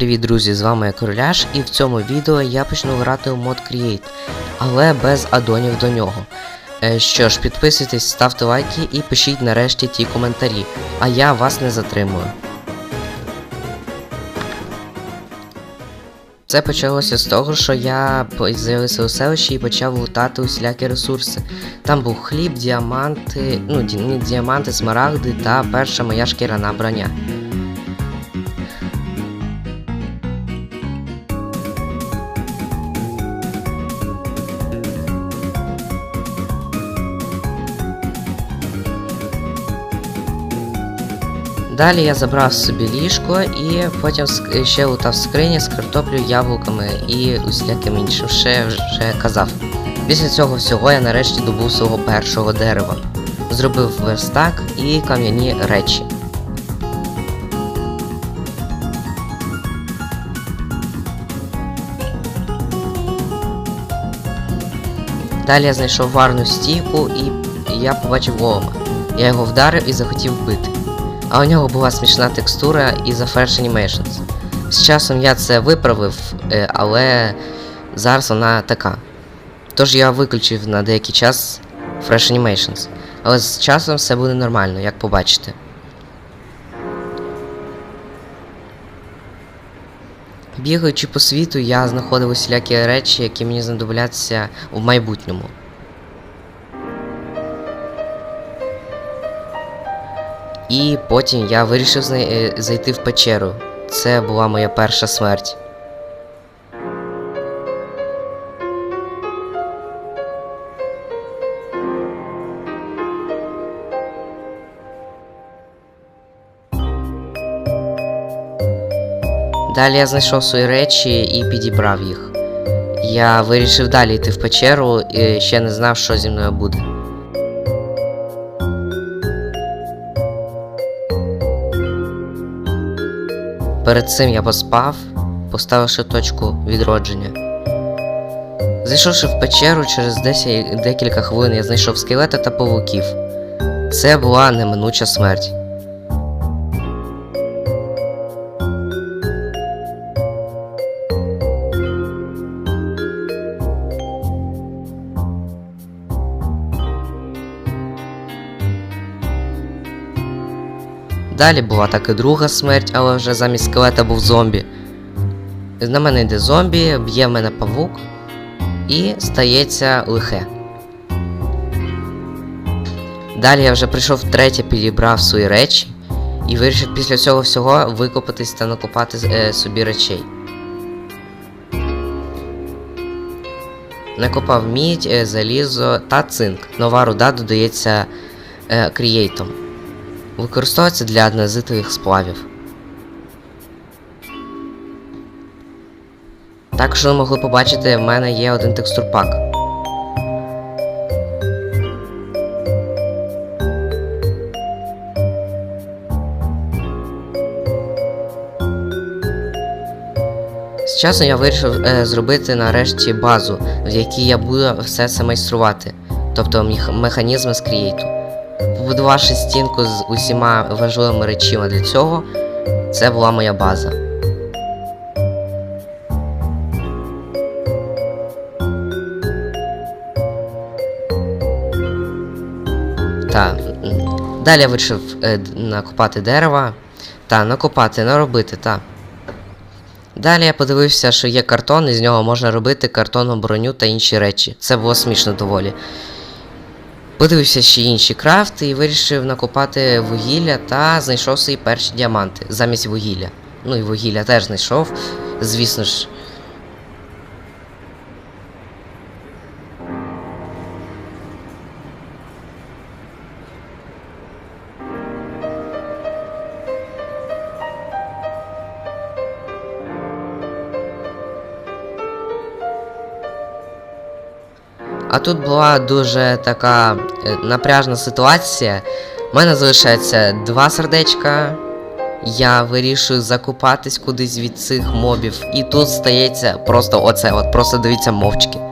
привіт, друзі! З вами я Короляш, і в цьому відео я почну грати у мод Create, але без адонів до нього. Е, Що ж, підписуйтесь, ставте лайки і пишіть нарешті ті коментарі, а я вас не затримую. Це почалося з того, що я з'явився у селищі і почав лутати усілякі ресурси. Там був хліб, діаманти, ну ді- не діаманти, смарагди та перша моя шкіряна броня. Далі я забрав собі ліжко і потім ще лутав скрині з картоплею, яблуками і усіляким іншим, ще вже казав. Після цього всього я нарешті добув свого першого дерева. Зробив верстак і кам'яні речі. Далі я знайшов варну стійку і я побачив голома. Я його вдарив і захотів вбити. А у нього була смішна текстура із Fresh Animations. З часом я це виправив, е, але зараз вона така. Тож я виключив на деякий час Fresh Animations. Але з часом все буде нормально, як побачите. Бігаючи по світу, я знаходив усілякі речі, які мені знадобляться в майбутньому. І потім я вирішив е, зайти в печеру. Це була моя перша смерть. Далі я знайшов свої речі і підібрав їх. Я вирішив далі йти в печеру і ще не знав, що зі мною буде. Перед цим я поспав, поставивши точку відродження. Зайшовши в печеру, через 10, декілька хвилин я знайшов скелета та павуків. Це була неминуча смерть. Далі була так і друга смерть, але вже замість скелета був зомбі. На мене йде зомбі, б'є в мене павук і стається лихе. Далі я вже прийшов втретє, підібрав свої речі і вирішив після цього всього викопатись та накопати е, собі речей. Накопав мідь, е, залізо та цинк. Нова руда додається е, крієйтом. Використовується для однозитових сплавів. Також ви могли побачити, в мене є один текстурпак. З часом я вирішив е, зробити нарешті базу, в якій я буду все це майструвати, тобто механізми з крієйту. Побудувавши стінку з усіма важливими речами для цього, це була моя база. Та далі я вирішив е, накопати дерева та накопати, наробити, та. Далі я подивився, що є картон, і з нього можна робити картонну броню та інші речі. Це було смішно доволі. Подивився ще інші крафти і вирішив накопати вугілля та знайшов свої перші діаманти замість вугілля. Ну і вугілля теж знайшов, звісно ж. А тут була дуже така е, напряжна ситуація. У мене залишається два сердечка. Я вирішую закупатись кудись від цих мобів. І тут стається просто оце, от просто дивіться мовчки.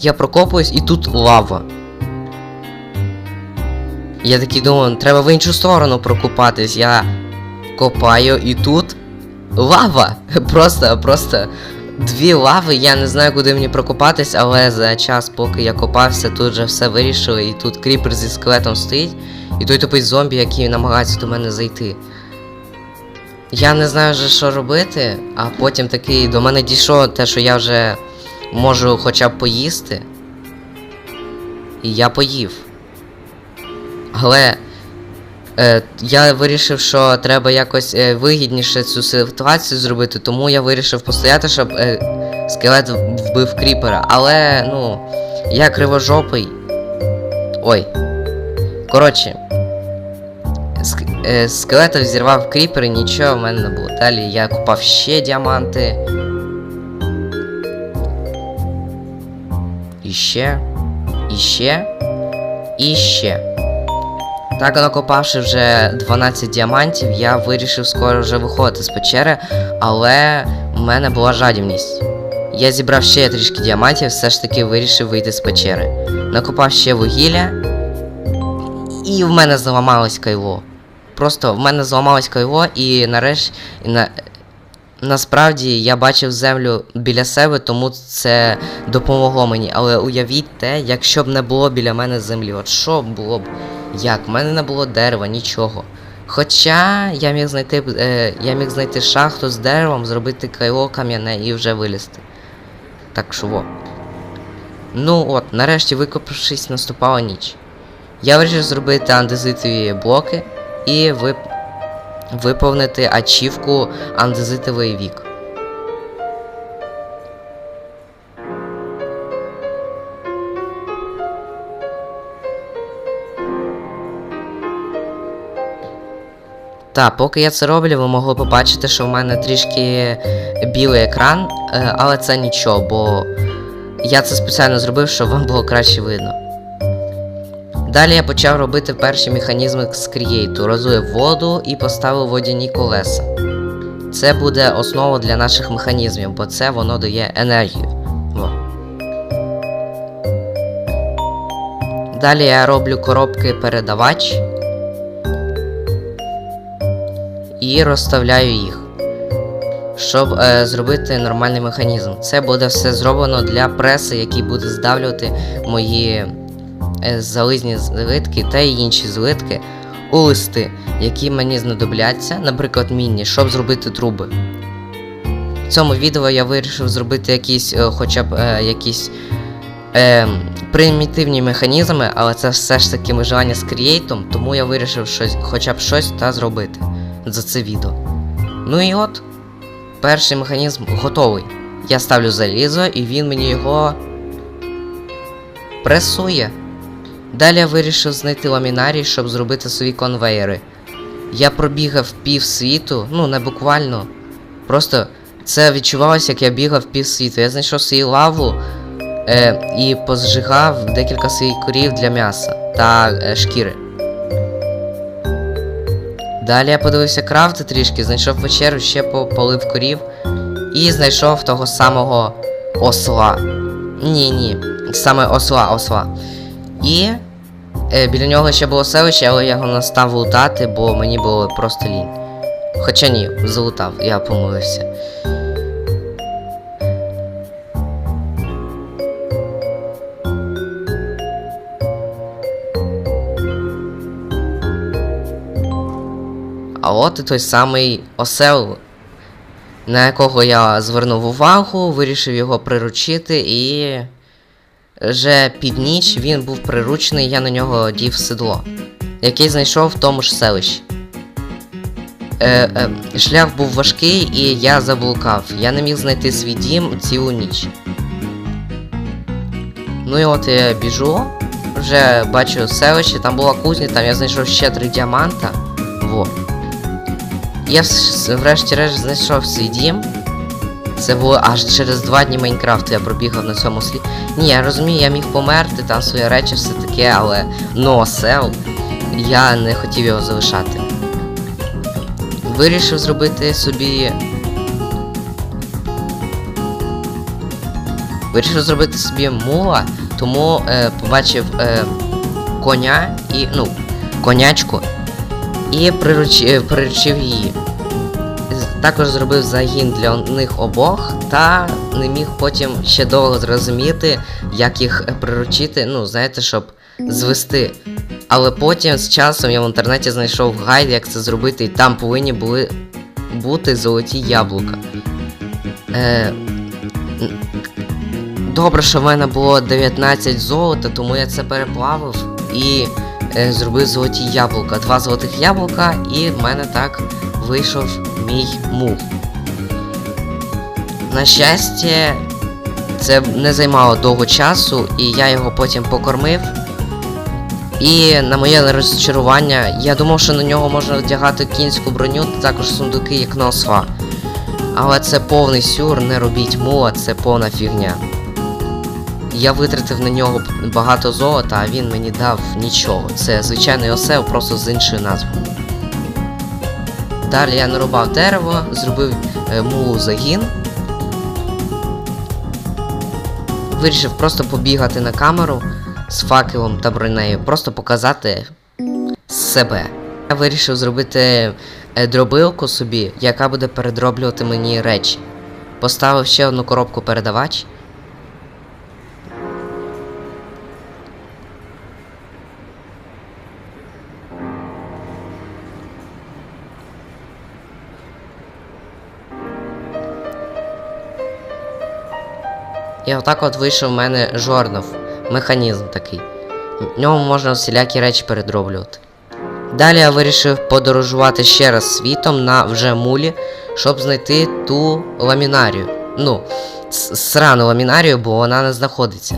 Я прокопуюсь і тут лава. Я такий думаю, треба в іншу сторону прокопатись. Я копаю і тут лава. Просто, просто дві лави. Я не знаю, куди мені прокопатись, але за час, поки я копався, тут же все вирішили. І тут кріпер зі скелетом стоїть. І той тупий зомбі, який намагається до мене зайти. Я не знаю вже, що робити, а потім такий до мене дійшло те, що я вже можу хоча б поїсти. І я поїв. Але е, я вирішив, що треба якось е, вигідніше цю ситуацію зробити, тому я вирішив постояти, щоб е, скелет вбив кріпера. Але, ну, я кривожопий. Ой. Коротше. Ск- е, скелета взірвав кріпер і нічого в мене не було. Далі я купав ще діаманти. І ще. І ще. І ще. Так, накопавши вже 12 діамантів, я вирішив скоро вже виходити з печери, але в мене була жадібність. Я зібрав ще трішки діамантів, все ж таки вирішив вийти з печери. Накопав ще вугілля, і в мене зламалось кайло. Просто в мене зламалось кайло, і нарешті. І на... Насправді я бачив землю біля себе, тому це допомогло мені. Але уявіть те, якщо б не було біля мене землі, от що було б? Як? В мене не було дерева, нічого. Хоча я міг знайти е, я міг знайти шахту з деревом, зробити кайло кам'яне і вже вилізти. Так що во. Ну от, нарешті викопавшись, наступала ніч. Я вирішив зробити андезитові блоки і вип... виповнити ачівку андезитовий вік. Та, поки я це роблю, ви могли побачити, що в мене трішки білий екран, е, але це нічого, бо я це спеціально зробив, щоб вам було краще видно. Далі я почав робити перші механізми з Create, розвив воду і поставив водяні колеса. Це буде основа для наших механізмів, бо це воно дає енергію. Во. Далі я роблю коробки передавач і розставляю їх, щоб е, зробити нормальний механізм. Це буде все зроблено для преси, який буде здавлювати мої е, зализні злитки та інші злитки у листи, які мені знадобляться, наприклад, мінні, щоб зробити труби. В цьому відео я вирішив зробити якісь, е, хоча б е, якісь е, примітивні механізми, але це все ж таки виживання з крієйтом, тому я вирішив щось, хоча б щось та зробити за це відео. Ну і от, перший механізм готовий. Я ставлю залізо і він мені його пресує. Далі я вирішив знайти ламінарій, щоб зробити свої конвейери. Я пробігав пів світу, ну не буквально. Просто це відчувалося, як я бігав пів світу. Я знайшов свою лаву е, і позжигав декілька своїх корів для м'яса та е, шкіри. Далі я подивився крафти трішки, знайшов печеру, ще пополив корів і знайшов того самого осла. Ні, ні, саме осла, осла. І е, біля нього ще було селище, але я його не став лутати, бо мені було просто лінь. Хоча ні, залутав, я помилився. А от і той самий осел, на якого я звернув увагу, вирішив його приручити, і вже під ніч він був приручений, я на нього дів седло, який знайшов в тому ж селищі. Е, е, шлях був важкий, і я заблукав. Я не міг знайти свій дім цілу ніч. Ну і от я біжу, вже бачу селище, там була кузня, там я знайшов ще три діаманта. Во. Я врешті-решт знайшов свій дім. Це було аж через два дні Майнкрафту я пробігав на цьому слі. Ні, я розумію, я міг померти, там свої речі, все таке, але ну осел, я не хотів його залишати. Вирішив зробити собі. Вирішив зробити собі мула, тому е, побачив е, коня і. ну, конячку і прируч, е, приручив її. Також зробив загін для них обох та не міг потім ще довго зрозуміти, як їх приручити, ну, знаєте, щоб звести. Але потім з часом я в інтернеті знайшов гайд, як це зробити, і там повинні були бути золоті яблука. Е, добре, що в мене було 19 золота, тому я це переплавив і е, зробив золоті яблука. Два золотих яблука, і в мене так вийшов мій мух. На щастя, це не займало довго часу, і я його потім покормив. І на моє розчарування, я думав, що на нього можна вдягати кінську броню, також сундуки, як на. Але це повний сюр, не робіть мула, це повна фігня. Я витратив на нього багато золота, а він мені дав нічого. Це звичайний осел, просто з іншою назвою. Далі я нарубав дерево, зробив е, мулу загін. Вирішив просто побігати на камеру з факелом та бронею, просто показати себе. Я вирішив зробити е, дробилку собі, яка буде передроблювати мені речі. Поставив ще одну коробку передавач. І отак от вийшов в мене жорнов, механізм такий. В ньому можна всілякі речі передроблювати. Далі я вирішив подорожувати ще раз світом на вже мулі, щоб знайти ту ламінарію. Ну, срану ламінарію, бо вона не знаходиться.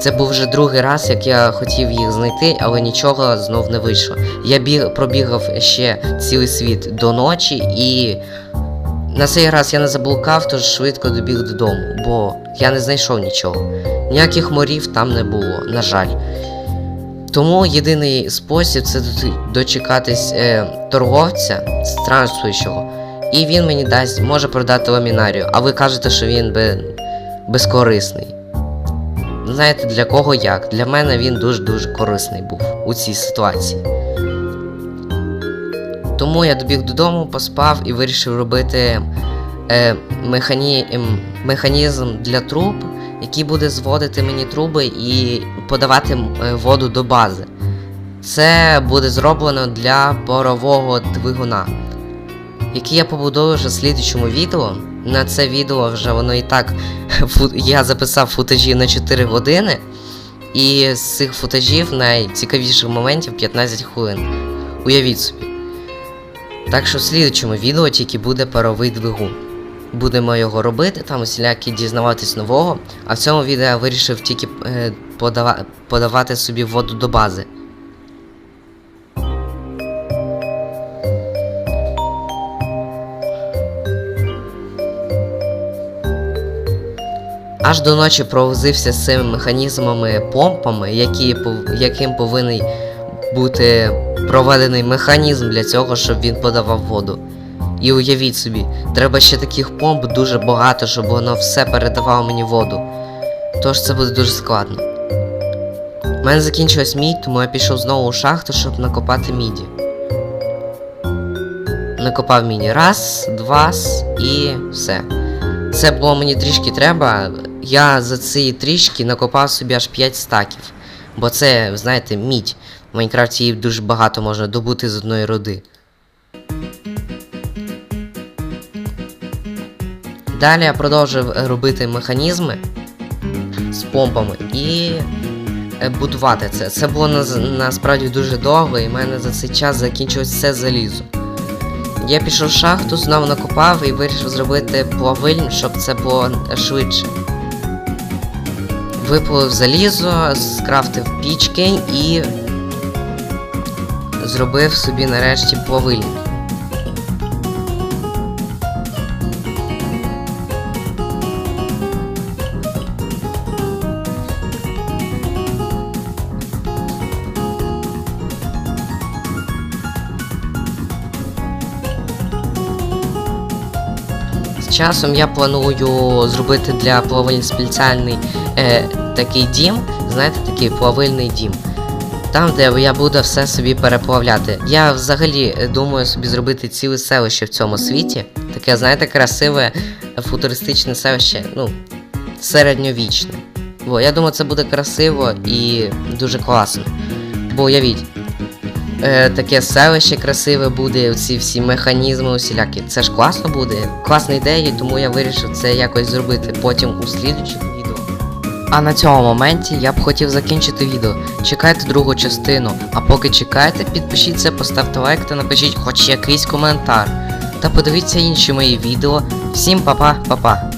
Це був вже другий раз, як я хотів їх знайти, але нічого знов не вийшло. Я біг, пробігав ще цілий світ до ночі і на цей раз я не заблукав, тож швидко добіг додому, бо я не знайшов нічого. Ніяких морів там не було, на жаль. Тому єдиний спосіб це дочекатись е, торговця странствуючого, і він мені дасть, може продати ламінарію, а ви кажете, що він бе, безкорисний. Знаєте, для кого як? Для мене він дуже-дуже корисний був у цій ситуації. Тому я добіг додому, поспав і вирішив робити е, механі... ем, механізм для труб, який буде зводити мені труби і подавати е, воду до бази. Це буде зроблено для парового двигуна, який я побудую вже в слідчому відео. На це відео вже воно і так я записав футажі на 4 години, і з цих футажів найцікавіших моментів 15 хвилин. Уявіть собі. Так що в слідчому відео тільки буде паровий двигун. Будемо його робити, там усілякі дізнаватись нового. А в цьому відео я вирішив тільки е, подава- подавати собі воду до бази. Аж до ночі провозився з цими механізмами помпами, які, яким повинен бути проведений механізм для цього, щоб він подавав воду. І уявіть собі, треба ще таких помп дуже багато, щоб воно все передавало мені воду. Тож це буде дуже складно. У мене закінчилась мідь, тому я пішов знову у шахту, щоб накопати міді. Накопав міді. Раз, два і все. Це було мені трішки треба. Я за ці трішки накопав собі аж 5 стаків. Бо це, знаєте, мідь. В Майнкрафті її дуже багато можна добути з одної руди. Далі я продовжив е, робити механізми з помпами і е, будувати це. Це було насправді дуже довго, і в мене за цей час закінчилось все залізо. Я пішов в шахту, знову накопав і вирішив зробити плавильню, щоб це було е, швидше. Випалив залізо, скрафтив пічки і зробив собі нарешті плавильник. З часом я планую зробити для плавильні спеціальний е, такий дім, знаєте, такий плавильний дім. Там, де я буду все собі переплавляти. Я взагалі е, думаю собі зробити ціле селище в цьому світі. Таке, знаєте, красиве футуристичне селище, ну, середньовічне. Бо я думаю, це буде красиво і дуже класно. Бо уявіть, е, таке селище красиве буде, ці всі механізми усілякі. Це ж класно буде. Класна ідея, тому я вирішив це якось зробити потім у слідучих. А на цьому моменті я б хотів закінчити відео. Чекайте другу частину. А поки чекаєте, підпишіться, поставте лайк та напишіть хоч якийсь коментар. Та подивіться інші мої відео. Всім па-па, па-па.